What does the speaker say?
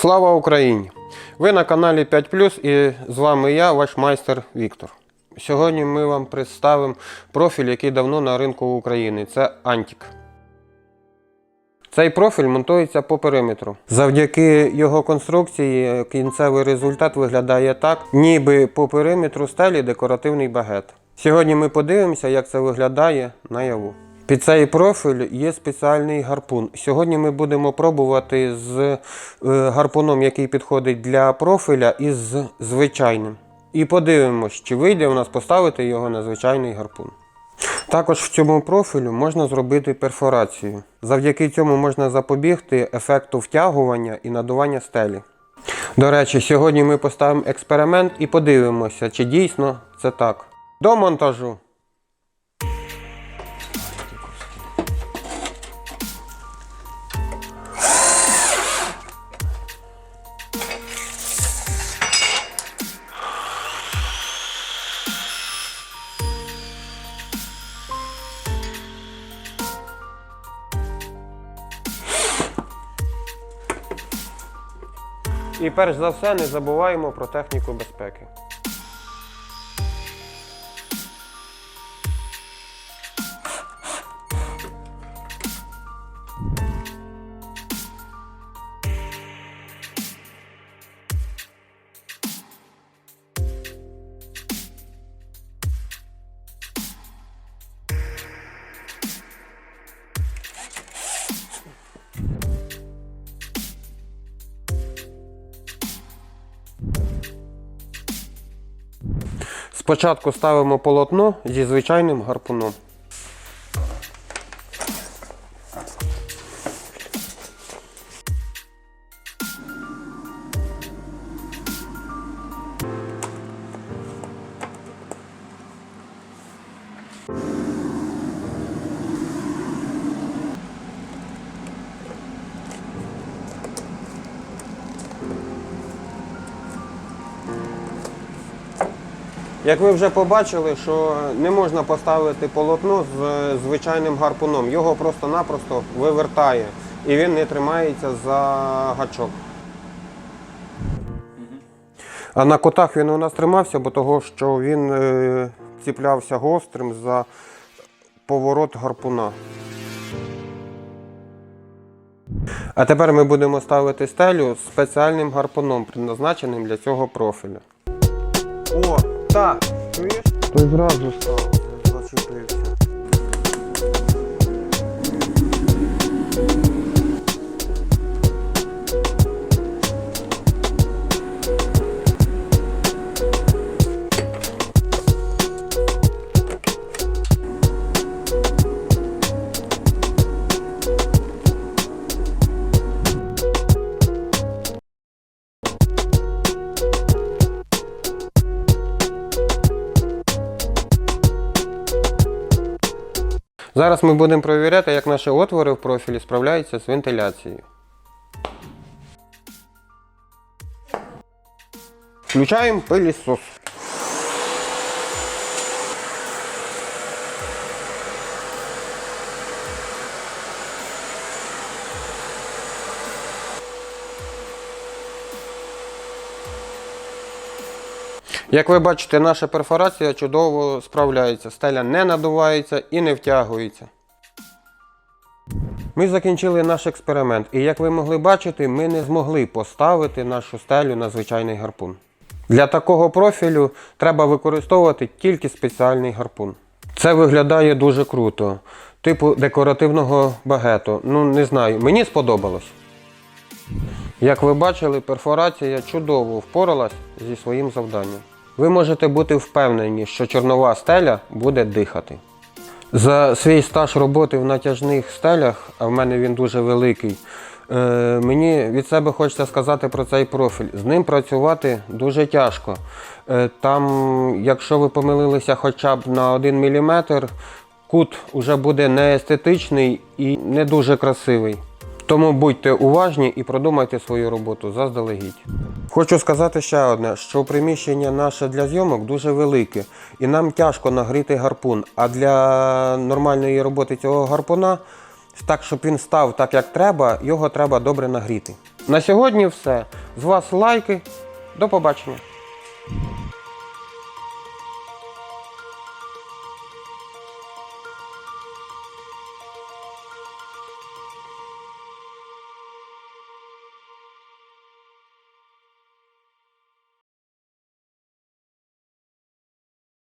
Слава Україні! Ви на каналі 5 і з вами я, ваш майстер Віктор. Сьогодні ми вам представимо профіль, який давно на ринку України. Це Антік. Цей профіль монтується по периметру. Завдяки його конструкції кінцевий результат виглядає так, ніби по периметру стелі декоративний багет. Сьогодні ми подивимося, як це виглядає наяву. Під цей профіль є спеціальний гарпун. Сьогодні ми будемо пробувати з е, гарпуном, який підходить для профіля, і з звичайним. І подивимось, чи вийде у нас поставити його на звичайний гарпун. Також в цьому профілю можна зробити перфорацію. Завдяки цьому можна запобігти ефекту втягування і надування стелі. До речі, сьогодні ми поставимо експеримент і подивимося, чи дійсно це так. До монтажу. І перш за все не забуваємо про техніку безпеки. Спочатку ставимо полотно зі звичайним гарпуном. Як ви вже побачили, що не можна поставити полотно з е, звичайним гарпуном. Його просто-напросто вивертає і він не тримається за гачок. А на котах він у нас тримався, бо того, що він е, ціплявся гострим за поворот гарпуна. А тепер ми будемо ставити стелю спеціальним гарпуном, предназначеним для цього профіля. О, чуєш? Той зразу став, зачепився. Зараз ми будемо перевіряти, як наші отвори в профілі справляються з вентиляцією. Включаємо пилісос. Як ви бачите, наша перфорація чудово справляється. Стеля не надувається і не втягується. Ми закінчили наш експеримент, і як ви могли бачити, ми не змогли поставити нашу стелю на звичайний гарпун. Для такого профілю треба використовувати тільки спеціальний гарпун. Це виглядає дуже круто, типу декоративного багету. Ну, не знаю, мені сподобалось. Як ви бачили, перфорація чудово впоралась зі своїм завданням. Ви можете бути впевнені, що чорнова стеля буде дихати. За свій стаж роботи в натяжних стелях, а в мене він дуже великий, е, мені від себе хочеться сказати про цей профіль. З ним працювати дуже тяжко. Е, Там, якщо ви помилилися хоча б на 1 мм, кут вже буде не естетичний і не дуже красивий. Тому будьте уважні і продумайте свою роботу заздалегідь. Хочу сказати ще одне, що приміщення наше для зйомок дуже велике, і нам тяжко нагріти гарпун. А для нормальної роботи цього гарпуна, так щоб він став так, як треба, його треба добре нагріти. На сьогодні все. З вас лайки. До побачення.